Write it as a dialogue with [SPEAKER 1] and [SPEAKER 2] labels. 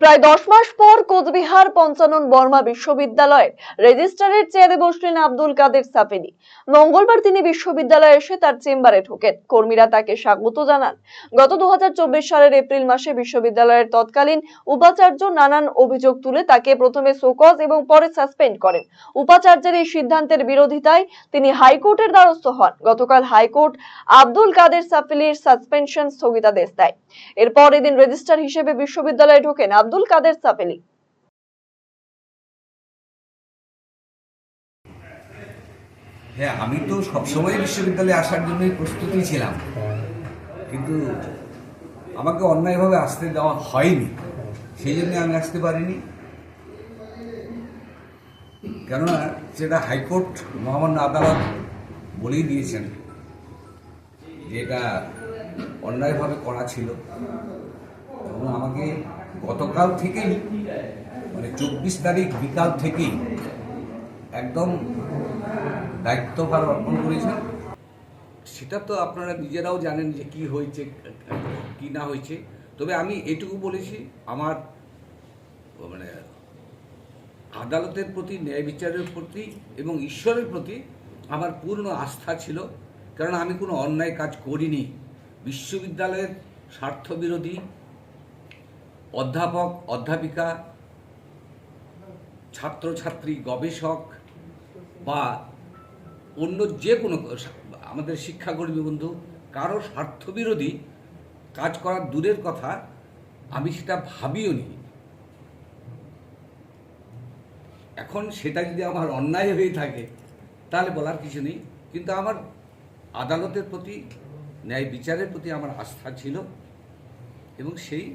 [SPEAKER 1] প্রায় দশ মাস পর কোচবিহার পঞ্চানন বর্মা বিশ্ববিদ্যালয়ের রেজিস্ট্রারের চেয়ারে বসলেন আব্দুল কাদের সাফেদি। মঙ্গলবার তিনি বিশ্ববিদ্যালয়ে এসে তার চেম্বারে ঢোকেন। কর্মীরা তাকে স্বাগত জানান। গত দু সালের এপ্রিল মাসে বিশ্ববিদ্যালয়ের তৎকালীন উপাচার্য নানান অভিযোগ তুলে তাকে প্রথমে শোকজ এবং পরে সাসপেন্ড করেন। উপাচার্যের এই সিদ্ধান্তের বিরোধিতায় তিনি হাইকোর্টের দ্বারস্থ হন। গতকাল হাইকোর্ট আব্দুল কাদের সাফেলির সাসপেনশন স্থগিতাদেশ দেয়। এরপর এদিন রেজিস্ট্রার হিসেবে বিশ্ববিদ্যালয়ে ঢোকেন আব্দুল কাদের সাফেলি
[SPEAKER 2] হ্যাঁ আমি তো সবসময় বিশ্ববিদ্যালয়ে আসার জন্যই প্রস্তুতি ছিলাম। কিন্তু আমাকে অন্যায়ভাবে আসতে দেওয়া হয়নি। সেই জন্য আমি আসতে পারিনি। কেননা সেটা হাইকোর্ট মহামান্য আদালত বলেই দিয়েছেন যে এটা অন্যায়ভাবে করা ছিল। এবং আমাকে গতকাল থেকেই মানে চব্বিশ তারিখ বিকাল থেকেই একদম দায়িত্বভার অর্পণ করেছেন। সেটা তো আপনারা নিজেরাও জানেন যে কি হয়েছে, কি না হয়েছে। তবে আমি এটুকু বলেছি, আমার মানে আদালতের প্রতি, ন্যায় বিচারের প্রতি এবং ঈশ্বরের প্রতি আমার পূর্ণ আস্থা ছিল। কারণ আমি কোনো অন্যায় কাজ করিনি। বিশ্ববিদ্যালয়ের স্বার্থবিরোধী অধ্যাপক, অধ্যাপিকা, ছাত্রছাত্রী, গবেষক বা অন্য যে কোনো আমাদের শিক্ষাকর্মী বন্ধু, কারও স্বার্থবিরোধী কাজ করার দূরের কথা আমি সেটা ভাবিও নি। এখন সেটা যদি আমার অন্যায় হয়ে থাকে, তাহলে বলার কিছু নেই। কিন্তু আমার আদালতের প্রতি, ন্যায় বিচারের প্রতি আমার আস্থা ছিল এবং সেই